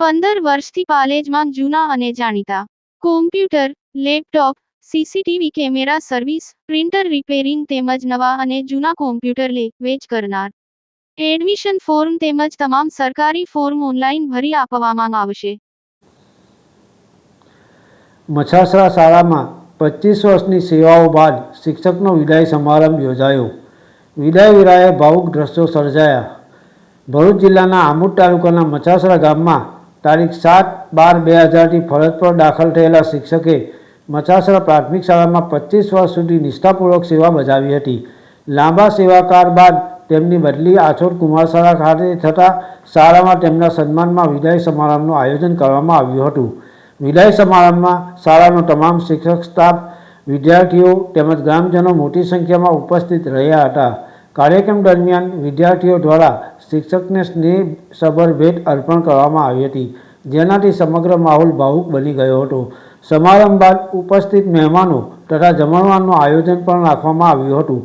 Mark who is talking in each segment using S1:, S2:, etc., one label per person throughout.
S1: પંદર વર્ષથી પાલેજમાં જૂના અને જાણીતા. Computer laptop CCTV camera service printer repairing તેમજ નવા અને જૂના કોમ્પ્યુટર લે, વેચ કરનાર. એડમિશન ફોર્મ તેમજ તમામ સરકારી ફોર્મ ઓનલાઈન ભરી આપવામાં આવશે.
S2: મછાસરા શાળામાં પચીસ વર્ષની સેવાઓ બાદ શિક્ષકનો વિદાય સમારંભ યોજાયો. વિદાય વિરાએ ભાવુક દ્રશ્યો સર્જાયા. ભરૂચ જિલ્લાના આમોદ તાલુકાના મછાસરા ગામમાં તારીખ સાત બાર બે હજારથી ફરજ પર દાખલ થયેલા શિક્ષકે મચાસરા પ્રાથમિક શાળામાં પચીસ વર્ષ સુધી નિષ્ઠાપૂર્વક સેવા બજાવી હતી. લાંબા સેવાકાર બાદ તેમની બદલી આછોડ કુમાર શાળા ખાતે થતાં શાળામાં તેમના સન્માનમાં વિદાય સમારંભનું આયોજન કરવામાં આવ્યું હતું. વિદાય સમારંભમાં શાળાનો તમામ શિક્ષક સ્ટાફ, વિદ્યાર્થીઓ તેમજ ગ્રામજનો મોટી સંખ્યામાં ઉપસ્થિત રહ્યા હતા. કાર્યક્રમ દરમિયાન વિદ્યાર્થીઓ દ્વારા શિક્ષકને સ્નેહસભર ભેટ અર્પણ કરવામાં આવી હતી. જેનાથી સમગ્ર માહોલ ભાવુક બની ગયો હતો. સમારંભ બાદ ઉપસ્થિત મહેમાનો તથા જમણવારનું આયોજન પણ રાખવામાં આવ્યું હતું.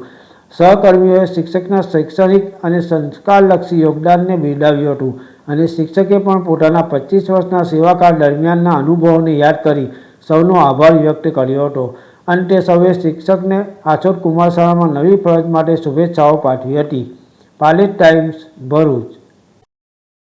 S2: સહકર્મીઓએ શિક્ષકના શૈક્ષણિક અને સંસ્કારલક્ષી યોગદાનને બિરદાવ્યું હતું અને શિક્ષકે પણ પોતાના પચીસ વર્ષના સેવાકાળ દરમિયાનના અનુભવોને યાદ કરી સૌનો આભાર વ્યક્ત કર્યો હતો. અંતે સૌએ શિક્ષકને આછોડ કુમાર શાળામાં નવી ફરજ માટે શુભેચ્છાઓ પાઠવી હતી. પાલેજ ટાઈમ્સ ભરૂચ.